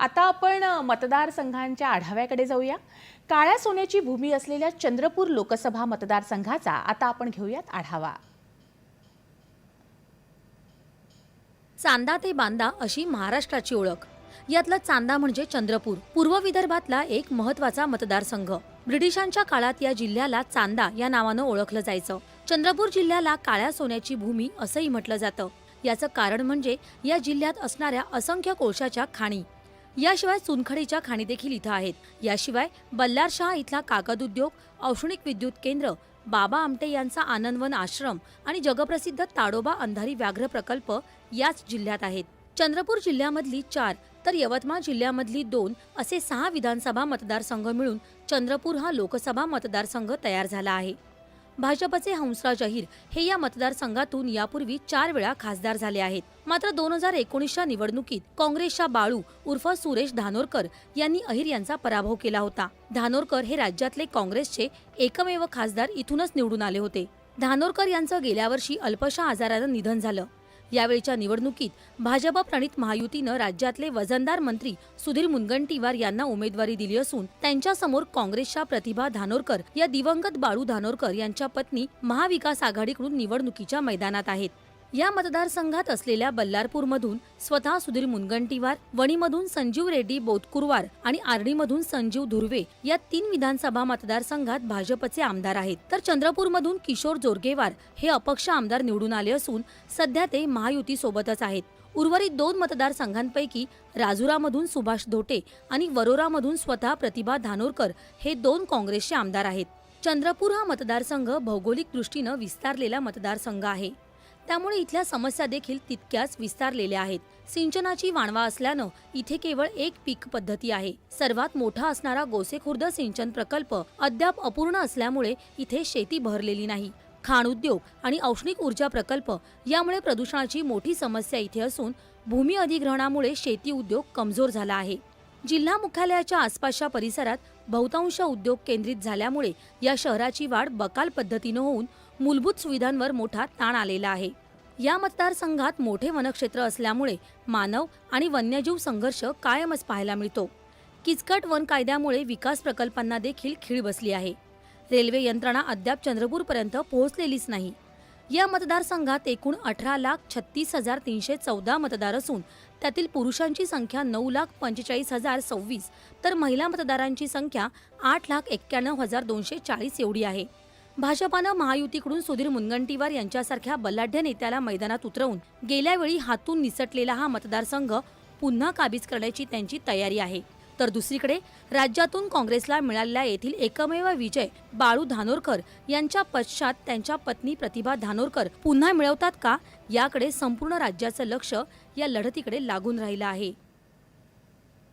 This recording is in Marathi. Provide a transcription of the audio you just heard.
आता आपण मतदारसंघांच्या आढाव्याकडे जाऊया. काळ्या सोन्याची भूमी असलेल्या चंद्रपूर लोकसभा मतदारसंघाचा आता आपण घेऊयात आढावा. चांदा ते बांदा अशी महाराष्ट्राची ओळख. यातला चांदा म्हणजे चंद्रपूर पूर्व विदर्भातला एक महत्त्वाचा मतदारसंघ. ब्रिटिशांच्या काळात या जिल्ह्याला चांदा या नावानं ओळखलं जायचं. चंद्रपूर जिल्ह्याला काळ्या सोन्याची भूमी असंही म्हटलं जातं. याचं कारण म्हणजे या जिल्ह्यात असणाऱ्या असंख्य कोळशाच्या खाणी याशिवाय चुनखडीच्या खाणी देखील इथं आहेत. याशिवाय बल्लारशाह इथला कागद उद्योग औष्णिक विद्युत केंद्र बाबा आमटे यांचा आनंदवन आश्रम आणि जगप्रसिद्ध ताडोबा अंधारी व्याघ्र प्रकल्प याच जिल्ह्यात आहेत. चंद्रपूर जिल्ह्यामधली चार तर यवतमाळ जिल्ह्यामधली दोन असे सहा विधानसभा मतदारसंघ मिळून चंद्रपूर हा लोकसभा मतदारसंघ तयार झाला आहे. भाजपचे हंसराज अहिर हे या मतदारसंघातून यापूर्वी चार वेळा खासदार झाले आहेत. मात्र दोन हजार एकोणीसच्या निवडणुकीत काँग्रेसच्या बाळू उर्फ सुरेश धानोरकर यांनी अहिर यांचा पराभव केला होता. धानोरकर हे राज्यातले काँग्रेसचे एकमेव खासदार इथूनच निवडून आले होते. धानोरकर यांचं गेल्या वर्षी अल्पशा आजारानं निधन झालं. यावेळीच्या निवडणुकीत भाजप प्रणित महायुतीनं राज्यातले वजनदार मंत्री सुधीर मुनगंटीवार यांना उमेदवारी दिली असून त्यांच्यासमोर काँग्रेसच्या प्रतिभा धानोरकर या दिवंगत बाळू धानोरकर यांच्या पत्नी महाविकास आघाडीकडून निवडणुकीच्या मैदानात आहेत. या मतदारसंघात असलेल्या बल्लारपूरमधून स्वतः सुधीर मुनगंटीवार वणीमधून संजीव रेड्डी बोतकुरवार आणि आर्णीमधून संजीव धुर्वे या तीन विधानसभा मतदारसंघात भाजपचे आमदार आहेत. तर चंद्रपूरमधून किशोर जोरगेवार हे अपक्ष आमदार निवडून आले असून सध्या ते महायुती सोबतच आहेत. उर्वरित दोन मतदारसंघांपैकी राजुरामधून सुभाष धोटे आणि वरोरामधून स्वतः प्रतिभा धानोरकर हे दोन काँग्रेसचे आमदार आहेत. चंद्रपूर हा मतदारसंघ भौगोलिक दृष्टीनं विस्तारलेला मतदारसंघ आहे. त्यामुळे इथल्या समस्या देखील तितक्याच विस्तारलेल्या आहेत. सिंचनाची वाणवा असल्यानं इथे केवळ एक पीक पद्धती आहे. सर्वात मोठा असणारा गोसेखुर्द सिंचन प्रकल्प अद्याप अपूर्ण असल्यामुळे इथे शेती भरलेली नाही. खाण उद्योग आणि औष्णिक ऊर्जा प्रकल्प यामुळे प्रदूषणाची मोठी समस्या इथे असून भूमी अधिग्रहणामुळे शेती उद्योग कमजोर झाला आहे. जिल्हा मुख्यालयाच्या आसपासच्या परिसरात बहुतांश उद्योग केंद्रित झाल्यामुळे या शहराची वाढ बकाल पद्धतीनं होऊन मूलभूत सुविधांवर मोठा ताण आलेला आहे. या मतदारसंघात मोठे वनक्षेत्र असल्यामुळे मानव आणि वन्यजीव संघर्ष कायमच पाहायला मिळतो. किचकट वन कायद्यामुळे विकास प्रकल्पांना देखील खीळ बसली आहे. रेल्वे यंत्रणा अद्याप चंद्रपूरपर्यंत पोहोचलेलीच नाही. या मतदारसंघात एकूण अठरा लाख छत्तीस हजार तीनशे चौदा मतदार असून त्यातील पुरुषांची संख्या नऊ लाख पंचेचाळीस हजार सव्वीस तर महिला मतदारांची संख्या आठ लाख एक्क्याण्णव हजार दोनशे चाळीस एवढी आहे. भाजपानं महायुतीकडून सुधीर मुनगंटीवार यांच्यासारख्या बलाढ्य नेत्याला मैदानात उतरवून गेल्यावेळी हातून निसटलेला हा मतदारसंघ पुन्हा काबीज करण्याची त्यांची तयारी आहे. तर दुसरीकडे राज्यातून काँग्रेसला मिळालेला येथील एकमेव विजय बाळू धानोरकर यांच्या पश्चात त्यांच्या पत्नी प्रतिभा धानोरकर पुन्हा मिळवतात का? याकडे संपूर्ण राज्याचं लक्ष या लढतीकडे लागून राहिलं आहे.